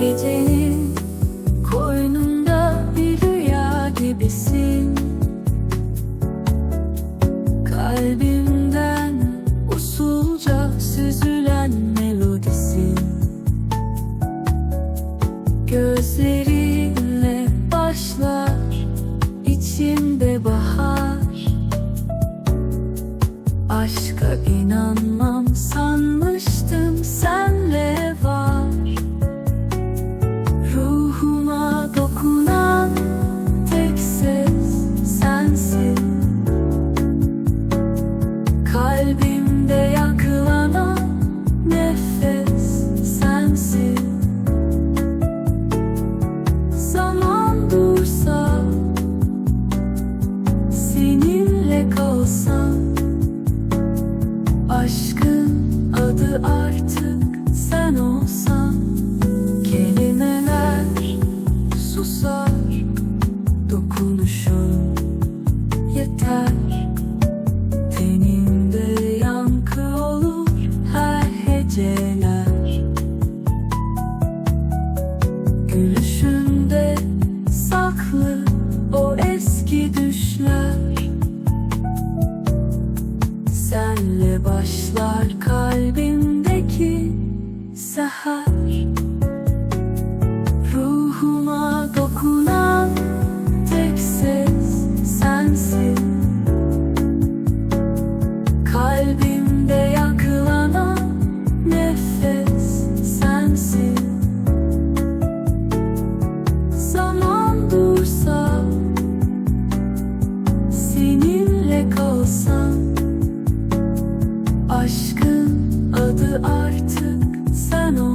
Gecenin koynunda bir rüya gibisin Kalbimden usulca süzülen melodisin Gözlerinle başlar içimde bahar Aşka inan. Dokunuşun yeter. Tenimde yankı olur her heceler. Gülüşünde saklı o eski düşler. Senle başlar kalbimdeki seher örnek Aşkın adı artık sen ol.